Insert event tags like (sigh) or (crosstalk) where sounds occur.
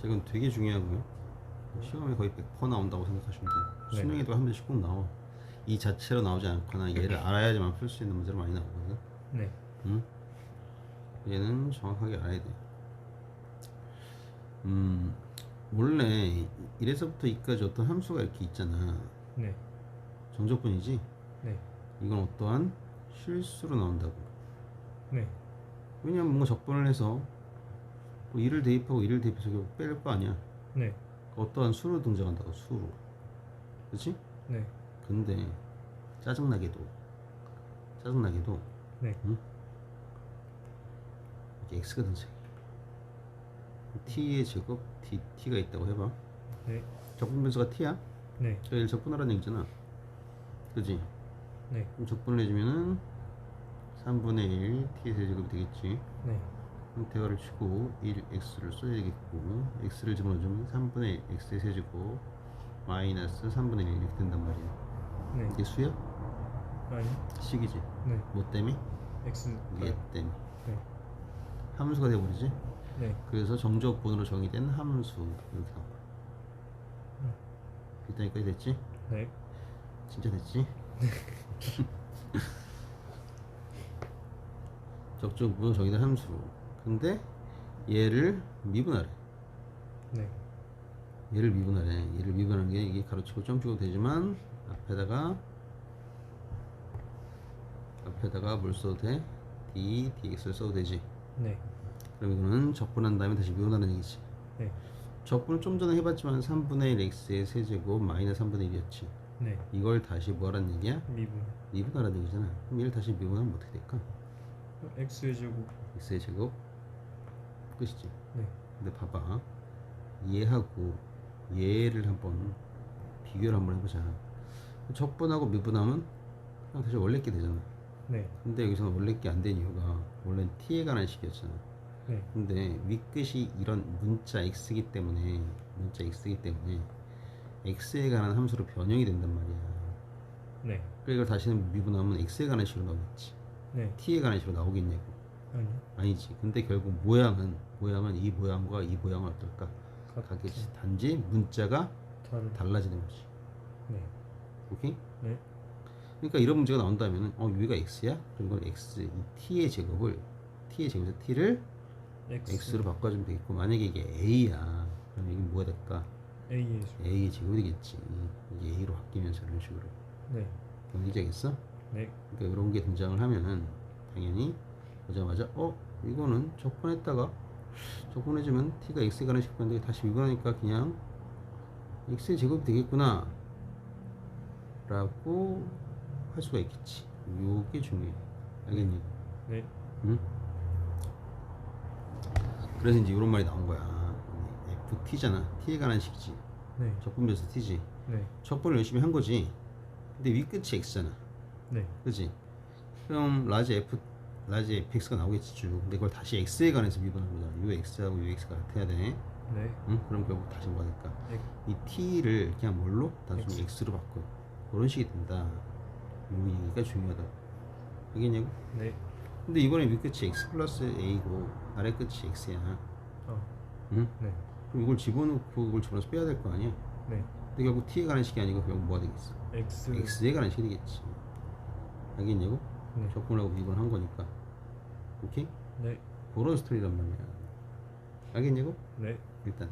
자, 이건 되게 중요하고요. 시험에 거의 100% 나온다고 생각하시면 돼요. 네. 수능에도 한 번씩 꼭 나와. 이 자체로 나오지 않거나 얘를 알아야지만 풀 수 있는 문제로 많이 나오거든. 네. 응? 얘는 정확하게 알아야 돼. 음, 원래 1에서부터 2까지 어떤 함수가 이렇게 있잖아. 네. 정적분이지? 네. 이건 어떠한 실수로 나온다고. 네. 왜냐면 뭔가 적분을 해서 뭐 1을 대입하고 1을 대입해서 결국 뺄 거 아니야. 네. 어떠한 수로 등장한다고, 수로. 그치? 네. 근데 짜증나게도 짜증나게도 네. 이게 x가 등장해 t의 제곱 dt, 가 있다고 해봐 네. 적분 변수가 t야 네. 저희를 적분하라는 얘기잖아 그지? 네. 그럼 적분을 해주면은 3분의 1 t의 세제곱이 되겠지 네. 대화를 치고 1x를 써야겠고 x를 집어넣으면 3분의 1 x의 세제곱 마이너스 3분의 1 이렇게 된단 말이야 네. 이게 수야? 아니. 식이지? 네. 뭐 때문에? X. 얘 때문에 네. 함수가 돼버리지 네. 그래서 정적분으로 정의된 함수 이렇게 나와 음. 일단 여기까지 됐지? 네. 진짜 됐지? (laughs) 적정분으로 정의된 함수 근데 얘를 미분하래 네. 얘를 미분하래 얘를 미분하는 게 이게 가로치고 점치고 되지만 앞에다가 앞에다가 뭘 써도 돼? d, dx를 써도 되지 네. 그럼 이거는 적분한 다음에 다시 미분하는 얘기지 네. 적분을 좀 전에 해봤지만 3분의 1 x의 세제곱 마이너스 3분의 1이었지 네. 이걸 다시 뭐하라는 얘기야? 미분. 미분하라는 얘기잖아 그럼 얘를 다시 미분하면 어떻게 될까? X의 제곱. x의 제곱 끝이지 네. 근데 봐봐 얘하고 얘를 한번 비교를 한번 해보자 적분하고 미분하면 그냥 다시 원래 게 되잖아 네. 근데 여기서는 원래 게 안 된 이유가 원래는 t에 관한 식이었잖아 네. 근데 윗끝이 이런 문자 x이기 때문에 문자 x이기 때문에 x에 관한 함수로 변형이 된단 말이야 네. 그러니까 이걸 다시는 미분하면 x에 관한 식으로 나오겠지 네. t에 관한 식으로 나오겠냐고 아니. 아니지 근데 결국 모양은 모양은 이 모양과 이 모양은 어떨까 같겠지 단지 문자가 다른. 달라지는 거지 네. 오케이? 네. 그러니까 이런 문제가 나온다면 어 여기가 x야? 그럼 이건 x 이 t의 제곱을 t의 제곱에서 t를 X. x로 바꿔주면 되겠고 만약에 이게 a야 그럼 이게 뭐가 될까? A의 수. a의 제곱이 되겠지 이게 a로 바뀌면서 이런 식으로 네. 이해되겠어? 네. 그러니까 이런 게 등장을 하면은 당연히 보자마자 어 이거는 적분했다가 적분해주면 t가 x에 관한 식분인데 다시 미분하니까 그냥 x의 제곱이 되겠구나 라고 할 수가 있겠지 요게 중요해 알겠니? 네. 응? 그래서 이제 이런 말이 나온 거야 ft잖아 t에 관한 식이지 네. 적분변수 t지 네. 적분을 열심히 한 거지 근데 윗끝이 x잖아 네. 그지? 그럼 라지 f 라지 fx가 나오겠지 쭉. 근데 그걸 다시 x에 관해서 거잖아. 요 x하고 요 x가 같아야 돼. 네. 응? 그럼 결국 다시 뭐가 될까? X. 이 t를 그냥 뭘로? 단순히 X. x로 바꿔. 그런 식이 된다. 요 얘기가 중요하다. 알겠냐고? 네. 근데 이번에 윗끝이 x 플러스 a고 아래 끝이 x야. 어. 응? 네. 그럼 이걸 집어넣고 이걸 집어넣어서 빼야 될 거 아니야? 네. 근데 결국 t에 관한 식이 아니고 결국 뭐가 되겠어? X. x에 관한 식이 되겠지. 알겠냐고? 네. 적분하고 미분한 거니까. 오케이? 네. 그런 스토리란 말이야. 알겠냐고? 네. 일단